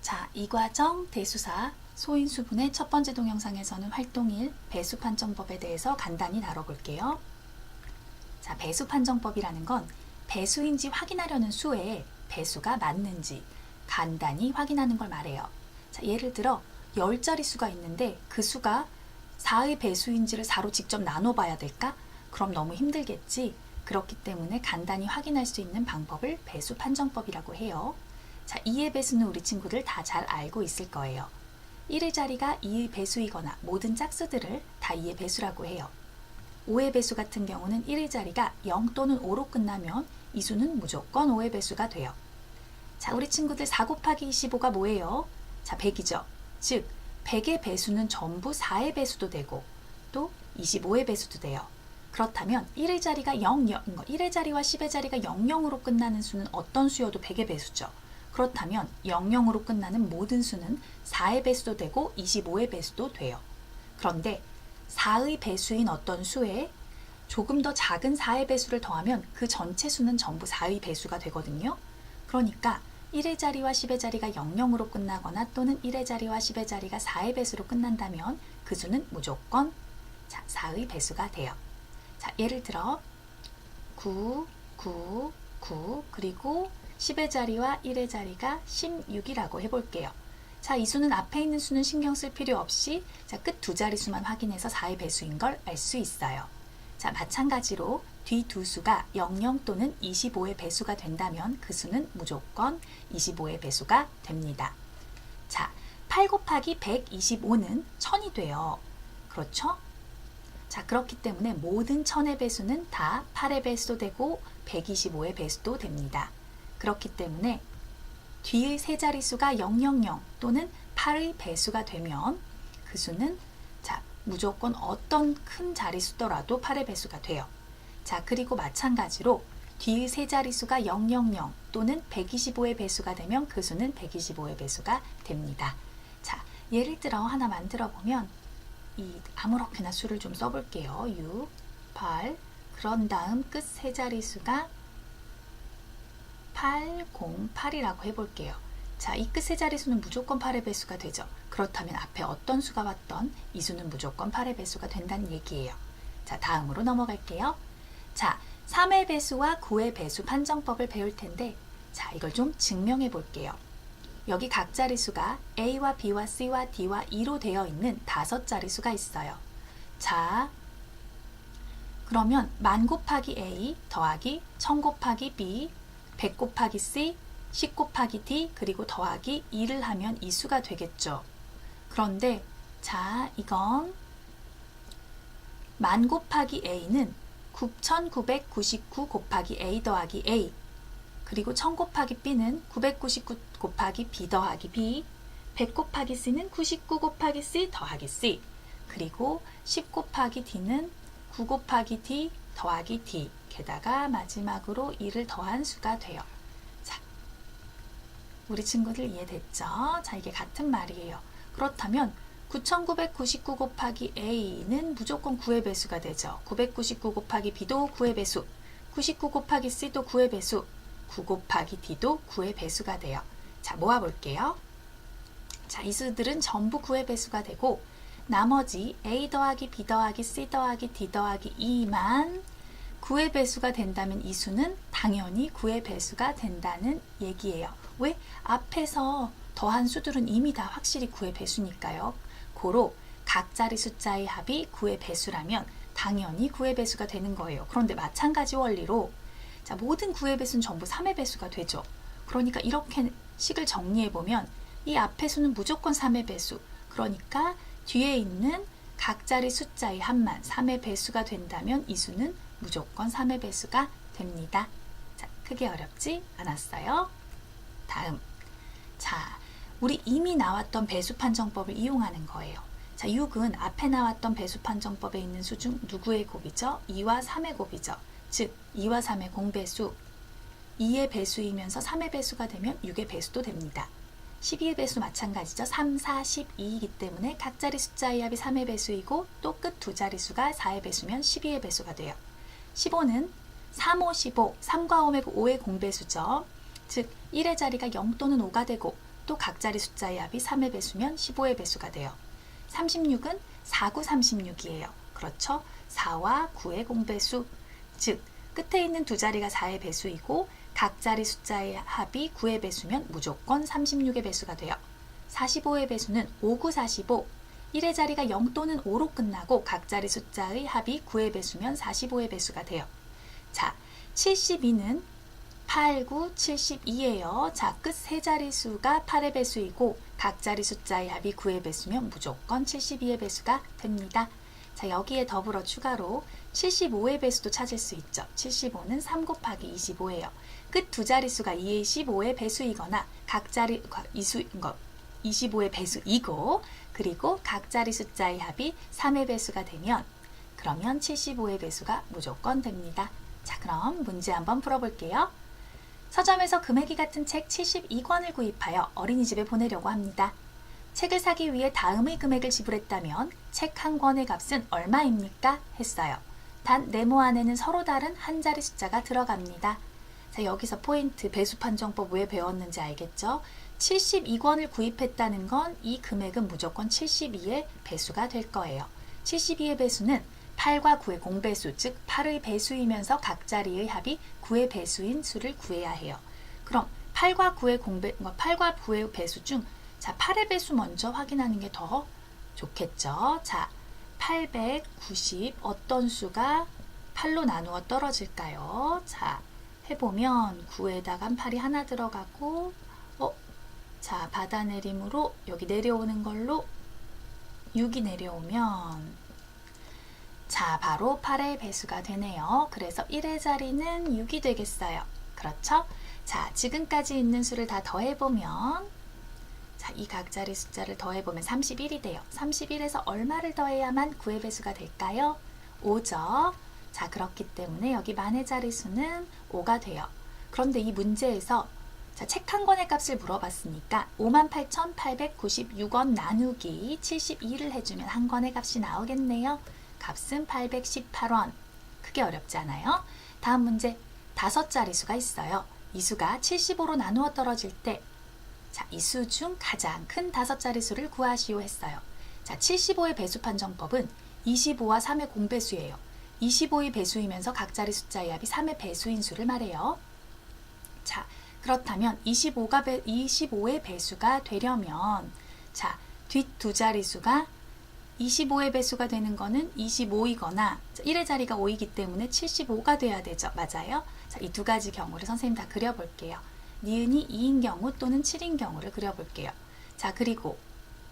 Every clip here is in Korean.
자, 이 과정 대수사 소인수분의 첫 번째 동영상에서는 활동일 배수 판정법에 대해서 간단히 다뤄볼게요. 자, 배수 판정법이라는 건 배수인지 확인하려는 수에 배수가 맞는지 간단히 확인하는 걸 말해요. 자, 예를 들어 10자리 수가 있는데 그 수가 4의 배수인지를 4로 직접 나눠봐야 될까? 그럼 너무 힘들겠지. 그렇기 때문에 간단히 확인할 수 있는 방법을 배수 판정법이라고 해요. 자, 2의 배수는 우리 친구들 다 잘 알고 있을 거예요. 1의 자리가 2의 배수이거나 모든 짝수들을 다 2의 배수라고 해요. 5의 배수 같은 경우는 1의 자리가 0 또는 5로 끝나면 이 수는 무조건 5의 배수가 돼요. 자, 우리 친구들 4 곱하기 25가 뭐예요? 자, 100이죠. 즉, 100의 배수는 전부 4의 배수도 되고 또 25의 배수도 돼요. 그렇다면 1의 자리가 0, 0, 1의 자리와 10의 자리가 0, 0으로 끝나는 수는 어떤 수여도 100의 배수죠. 그렇다면 0, 0으로 끝나는 모든 수는 4의 배수도 되고 25의 배수도 돼요. 그런데 4의 배수인 어떤 수에 조금 더 작은 4의 배수를 더하면 그 전체 수는 전부 4의 배수가 되거든요. 그러니까 1의 자리와 10의 자리가 0, 0으로 끝나거나 또는 1의 자리와 10의 자리가 4의 배수로 끝난다면 그 수는 무조건 자, 4의 배수가 돼요. 자, 예를 들어 9, 9, 9 그리고 10의 자리와 1의 자리가 16이라고 해볼게요. 자, 이 수는 앞에 있는 수는 신경 쓸 필요 없이 자, 끝 두 자릿수만 확인해서 4의 배수인 걸 알 수 있어요. 자, 마찬가지로 뒤 두 수가 00 또는 25의 배수가 된다면 그 수는 무조건 25의 배수가 됩니다. 자, 8 곱하기 125는 1000이 돼요. 그렇죠? 자, 그렇기 때문에 모든 1000의 배수는 다 8의 배수도 되고 125의 배수도 됩니다. 그렇기 때문에 뒤의 세 자릿수가 000 또는 8의 배수가 되면 그 수는 자, 무조건 어떤 큰 자릿수더라도 8의 배수가 돼요. 자, 그리고 마찬가지로 뒤의 세 자릿수가 000 또는 125의 배수가 되면 그 수는 125의 배수가 됩니다. 자, 예를 들어 하나 만들어 보면 이 아무렇게나 수를 좀 써볼게요. 6, 8. 그런 다음 끝 세 자릿수가 808이라고 해볼게요. 자, 이끝세 자릿수는 무조건 8의 배수가 되죠. 그렇다면 앞에 어떤 수가 왔던 이 수는 무조건 8의 배수가 된다는 얘기예요. 자, 다음으로 넘어갈게요. 자, 3의 배수와 9의 배수 판정법을 배울 텐데, 자, 이걸 좀 증명해 볼게요. 여기 각 자릿수가 A와 B와 C와 D와 E로 되어 있는 다섯 자릿수가 있어요. 자, 그러면 만 곱하기 A 더하기 천 곱하기 B 100 곱하기 C, 10 곱하기 D, 그리고 더하기 2를 하면 이 수가 되겠죠. 그런데 자, 이건 만 곱하기 A는 9999 곱하기 A 더하기 A 그리고 1000 곱하기 B는 999 곱하기 B 더하기 B 100 곱하기 C는 99 곱하기 C 더하기 C 그리고 10 곱하기 D는 9 곱하기 D 더하기 D 게다가 마지막으로 2를 더한 수가 돼요. 자, 우리 친구들 이해됐죠? 자, 이게 같은 말이에요. 그렇다면 9999 곱하기 A는 무조건 9의 배수가 되죠. 999 곱하기 B도 9의 배수, 99 곱하기 C도 9의 배수, 9 곱하기 D도 9의 배수가 돼요. 자, 모아볼게요. 자, 이 수들은 전부 9의 배수가 되고 나머지 A 더하기 B 더하기 C 더하기 D 더하기 2만 9의 배수가 된다면 이 수는 당연히 9의 배수가 된다는 얘기예요. 왜? 앞에서 더한 수들은 이미 다 확실히 9의 배수니까요. 고로 각 자리 숫자의 합이 9의 배수라면 당연히 9의 배수가 되는 거예요. 그런데 마찬가지 원리로 자, 모든 9의 배수는 전부 3의 배수가 되죠. 그러니까 이렇게 식을 정리해 보면 이 앞의 수는 무조건 3의 배수. 그러니까 뒤에 있는 각자리 숫자의 합만 3의 배수가 된다면 이 수는 무조건 3의 배수가 됩니다. 자, 크게 어렵지 않았어요. 다음. 자, 우리 이미 나왔던 배수 판정법을 이용하는 거예요. 자, 6은 앞에 나왔던 배수 판정법에 있는 수 중 누구의 곱이죠? 2와 3의 곱이죠. 즉, 2와 3의 공배수. 2의 배수이면서 3의 배수가 되면 6의 배수도 됩니다. 12의 배수 마찬가지죠. 3, 4, 12이기 때문에 각 자리 숫자의 합이 3의 배수이고 또 끝 두 자릿수가 4의 배수면 12의 배수가 돼요. 15는 3, 5, 15, 3과 5의 5의 공배수죠. 즉 1의 자리가 0 또는 5가 되고 36도 각자리 숫자의 합이 3의 배수면 15의 배수가 돼요. 36은 4, 9, 36이에요. 그렇죠? 4와 9의 공배수. 즉, 끝에 있는 두 자리가 4의 배수이고 각 자리 숫자의 합이 9의 배수면 무조건 36의 배수가 돼요. 45의 배수는 5, 9, 45. 1의 자리가 0 또는 5로 끝나고 각 자리 숫자의 합이 9의 배수면 45의 배수가 돼요. 자, 72는 8, 9, 72예요. 자, 끝 세 자리 수가 8의 배수이고 각 자리 숫자의 합이 9의 배수면 무조건 72의 배수가 됩니다. 자, 여기에 더불어 추가로 75의 배수도 찾을 수 있죠. 75는 3 곱하기 25예요. 끝 두 자리 수가 2의 15의 배수이거나 각 자리 이수 거 25의 배수이고 그리고 각 자리 숫자의 합이 3의 배수가 되면 그러면 75의 배수가 무조건 됩니다. 자, 그럼 문제 한번 풀어볼게요. 서점에서 금액이 같은 책 72권을 구입하여 어린이집에 보내려고 합니다. 책을 사기 위해 다음의 금액을 지불했다면 책 한 권의 값은 얼마입니까? 했어요. 단 네모 안에는 서로 다른 한 자리 숫자가 들어갑니다. 자, 여기서 포인트 배수 판정법 왜 배웠는지 알겠죠? 72권을 구입했다는 건 이 금액은 무조건 72의 배수가 될 거예요. 72의 배수는 8과 9의 공배수, 즉 8의 배수이면서 각 자리의 합이 9의 배수인 수를 구해야 해요. 그럼 8과 9의 공배, 8과 9의 배수 중 자, 8의 배수 먼저 확인하는 게 더 좋겠죠. 자, 890 어떤 수가 8로 나누어 떨어질까요? 자, 해보면 9에다가 8이 하나 들어가고 어, 자, 받아내림으로 여기 내려오는 걸로 6이 내려오면 자, 바로 8의 배수가 되네요. 그래서 1의 자리는 6이 되겠어요. 그렇죠? 자, 지금까지 있는 수를 다 더해보면 자, 이 각자리 숫자를 더해보면 31이 돼요. 31에서 얼마를 더해야만 9의 배수가 될까요? 5죠. 자, 그렇기 때문에 여기 만의 자리수는 5가 돼요. 그런데 이 문제에서 자, 책한 권의 값을 물어봤으니까 58,896원 나누기 72를 해주면 한 권의 값이 나오겠네요. 값은 818원. 크게 어렵지 않아요? 다음 문제. 다섯 자리수가 있어요. 이 수가 75로 나누어 떨어질 때 자, 이 수 중 가장 큰 다섯 자리수를 구하시오 했어요. 자, 75의 배수 판정법은 25와 3의 공배수예요. 25의 배수이면서 각 자리 숫자의 합이 3의 배수인 수를 말해요. 자, 그렇다면 25가 배, 25의 배수가 되려면 자, 뒷 두 자리수가 25의 배수가 되는 거는 25이거나 1의 자리가 5이기 때문에 75가 돼야 되죠. 맞아요? 자, 이 두 가지 경우를 선생님 다 그려볼게요. 니은이 2인 경우 또는 7인 경우를 그려볼게요. 자, 그리고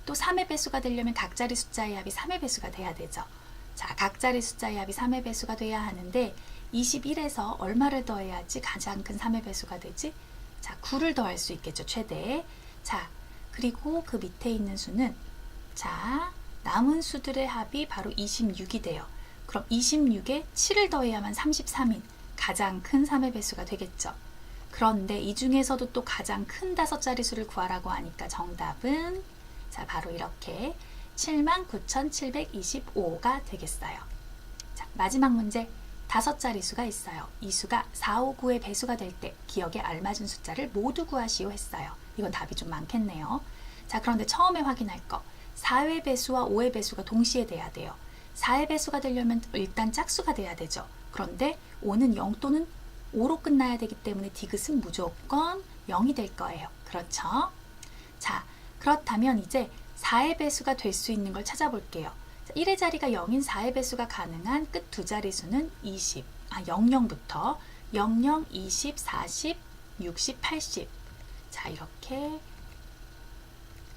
또 3의 배수가 되려면 각자리 숫자의 합이 3의 배수가 돼야 되죠. 자, 각자리 숫자의 합이 3의 배수가 돼야 하는데 21에서 얼마를 더해야지 가장 큰 3의 배수가 되지? 자, 9를 더할 수 있겠죠, 최대. 자, 그리고 그 밑에 있는 수는 자, 남은 수들의 합이 바로 26이 돼요. 그럼 26에 7을 더해야만 33인 가장 큰 3의 배수가 되겠죠. 그런데 이 중에서도 또 가장 큰 다섯 자리 수를 구하라고 하니까 정답은 자, 바로 이렇게 79,725가 되겠어요. 자, 마지막 문제. 다섯 자리 수가 있어요. 이 수가 4, 5, 9의 배수가 될 때 기억에 알맞은 숫자를 모두 구하시오 했어요. 이건 답이 좀 많겠네요. 자, 그런데 처음에 확인할 거. 4의 배수와 5의 배수가 동시에 돼야 돼요. 4의 배수가 되려면 일단 짝수가 돼야 되죠. 그런데 5는 0 또는 5로 끝나야 되기 때문에 디귿은 무조건 0이 될 거예요. 그렇죠? 자, 그렇다면 이제 4의 배수가 될 수 있는 걸 찾아볼게요. 1의 자리가 0인 4의 배수가 가능한 끝 두 자리수는 20, 아, 00부터 00, 20, 40, 60, 80. 자, 이렇게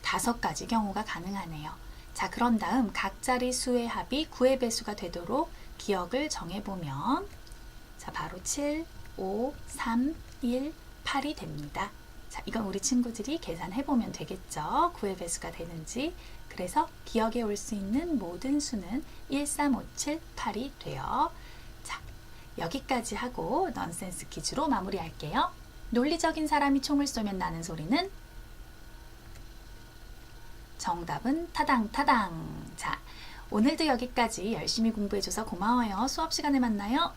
다섯 가지 경우가 가능하네요. 자, 그런 다음 각 자리 수의 합이 9의 배수가 되도록 기억을 정해보면 자, 바로 7, 5, 3, 1, 8이 됩니다. 자, 이건 우리 친구들이 계산해보면 되겠죠. 9의 배수가 되는지. 그래서 기억에 올 수 있는 모든 수는 1, 3, 5, 7, 8이 돼요. 자, 여기까지 하고 넌센스 퀴즈로 마무리할게요. 논리적인 사람이 총을 쏘면 나는 소리는 정답은 타당 타당. 자, 오늘도 여기까지 열심히 공부해줘서 고마워요. 수업 시간에 만나요.